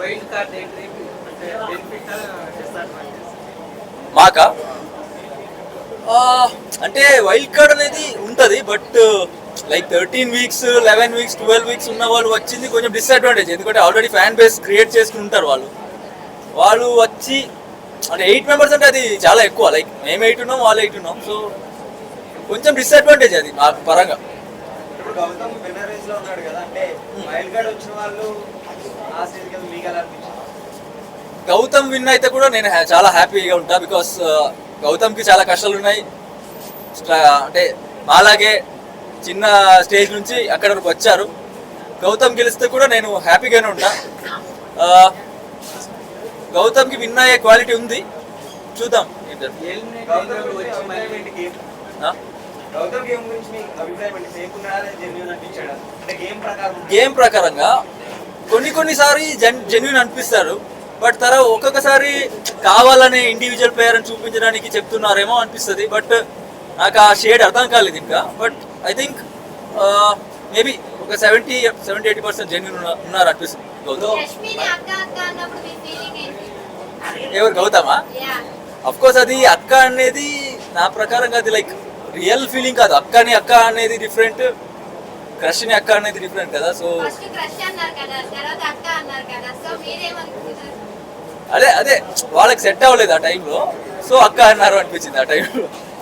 Wild card అంటే benefit disadvantage మాకా? అంటే వైల్డ్ కార్డ్ అనేది ఉంటుంది but like thirteen weeks eleven weeks twelve weeks ఉన్న వాళ్ళు వచ్చింది కొంచెం డిసడ్వాంటేజ్ ఎందుకంటే ఆల్రెడీ ఫ్యాన్ బేస్ క్రియేట్ చేసుకుని ఉంటారు వాళ్ళు. వాళ్ళు వచ్చి అంటే ఎయిట్ మెంబర్స్ అంటే అది చాలా ఎక్కువ లైక్ మేము ఎయిట్ ఉన్నాం వాళ్ళు ఎయిట్ ఉన్నాం సో కొంచెం డిసడ్వాంటేజ్ అది మా పరంగా. ఇప్పుడు గౌతమ్ విన్నర్ రేస్లో ఉన్నాడు కదా అంటే వైల్డ్ కార్డ్ వచ్చిన వాళ్ళు ఆ స్టేజ్ కింద మీకు ఎలా అనిపించింది? గౌతమ్ విన్ అయితే కూడా నేను చాలా హ్యాపీగా ఉంటా బికాస్ గౌతమ్కి చాలా కష్టాలు ఉన్నాయి. అంటే మాలాగే చిన్న స్టేజ్ నుంచి అక్కడ వరకు వచ్చారు. గౌతమ్ గెలిస్తే కూడా నేను హ్యాపీగానే ఉంటా. గౌతమ్కి విన్ అయ్యే క్వాలిటీ ఉంది. చూద్దాం. గేమ్ ప్రకారంగా కొన్ని కొన్నిసారి జెన్ జెన్యున్ అనిపిస్తారు. బట్ తర్వాత ఒక్కొక్కసారి కావాలనే ఇండివిజువల్ ప్లేయర్ అని చూపించడానికి చెప్తున్నారేమో అనిపిస్తుంది. బట్ నాకు ఆ షేడ్ అర్థం కాలేదు ఇంకా. బట్ ఐ థింక్ మేబీ ఒక seventy seventy eighty percent genuine ఉన్నారు అనిపిస్తుంది. గౌతమ్? రష్మిని అక్క అక్క అన్నప్పుడు మీ ఫీలింగ్ ఏంటి? ఎవరు గౌతమా? యా అఫ్ కోర్స్ అది అక్క అనేది నా ప్రకారంగా అది లైక్ రియల్ ఫీలింగ్ కాదు. అక్కని అక్క అనేది డిఫరెంట్ క్రష్ని అక్క అనేది డిఫరెంట్ కదా సో అదే అదే వాళ్ళకి సెట్ అవ్వలేదు ఆ టైంలో సో అక్క అన్నారు అనిపించింది ఆ టైంలో